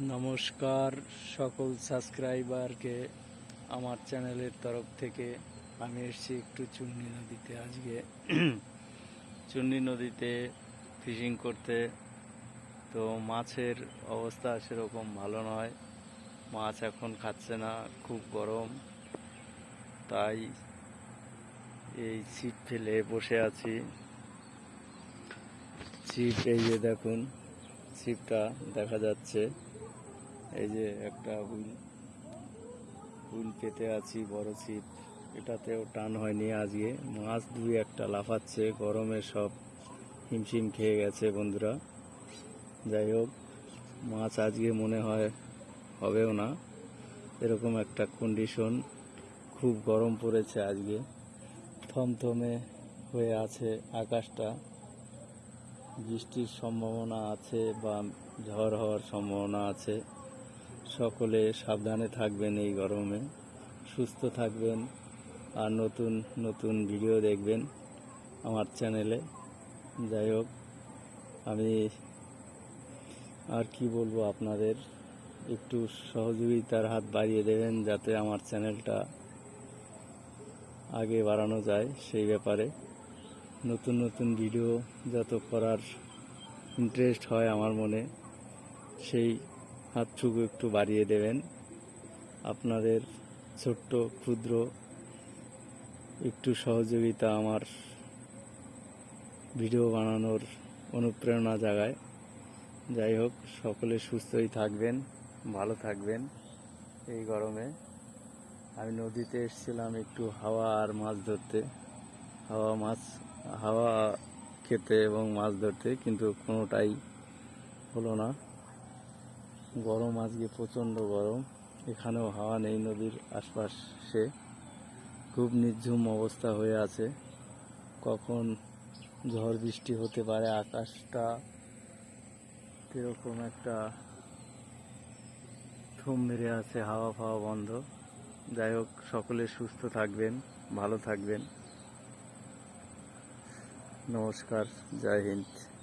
নমস্কার সকল সাবস্ক্রাইবারকে আমার চ্যানেলের তরফ থেকে। আমি এসেছি একটু চুন্নি নদীতে আজকে। চুন্নি নদীতে ফিশিং করতে। তো মাছের অবস্থা সেরকম ভালো নয়। মাছ এখন খাচ্ছে না, খুব গরম। তাই এই ছিপ ফেলে বসে আছি। ছিপ এই যে দেখুন, ছিপটা দেখা যাচ্ছে। এই যে একটা হুইল হুইল পেতে আছি, বড় ছিপ। এটাতেও টান হয়নি আজকে। মাছ দুই একটা লাফাচ্ছে, গরমে সব হিমশিম খেয়ে গেছে বন্ধুরা। যাই হোক, মাছ আজকে মনে হয় হবেও না। এরকম একটা কন্ডিশন খুব গরম পড়েছে আজকে। থমথমে হয়ে আছে আকাশটা। বৃষ্টির সম্ভাবনা আছে বা ঝড় হওয়ার সম্ভাবনা আছে। সকলে সাবধানে থাকবেন এই গরমে, সুস্থ থাকবেন আর নতুন নতুন ভিডিও দেখবেন আমার চ্যানেলে যাই হোক, আমি আর কি বলব আপনাদের, একটু সহযোগিতার হাত বাড়িয়ে দেবেন যাতে আমার চ্যানেলটা আগে বাড়ানো যায় সেই ব্যাপারে। নতুন নতুন ভিডিও যত করার ইন্টারেস্ট হয় আমার মনে, সেই হাতটুকু একটু বাড়িয়ে দেবেন। আপনাদের ছোট্ট, ক্ষুদ্র একটু সহযোগিতা আমার ভিডিও বানানোর অনুপ্রেরণা জাগায়। যাই হোক, সকলে সুস্থই থাকবেন, ভালো থাকবেন এই গরমে। আমি নদীতে এসেছিলাম একটু হাওয়া আর মাছ ধরতে। হাওয়া মাছ, হাওয়া খেতে এবং মাছ ধরতে, কিন্তু কোনোটাই হলো না। গরম আজকে প্রচণ্ড গরম। এখানেও হাওয়া নেই নদীর আশপাশে। খুব নির্ঝুম অবস্থা হয়ে আছে। কখন ঝড় বৃষ্টি হতে পারে, আকাশটা কীরকম একটা থুম মেরে আছে, হাওয়া ফাওয়া বন্ধ। যাই হোক, সকলে সুস্থ থাকবেন, ভালো থাকবেন। নমস্কার, জয় হিন্দ।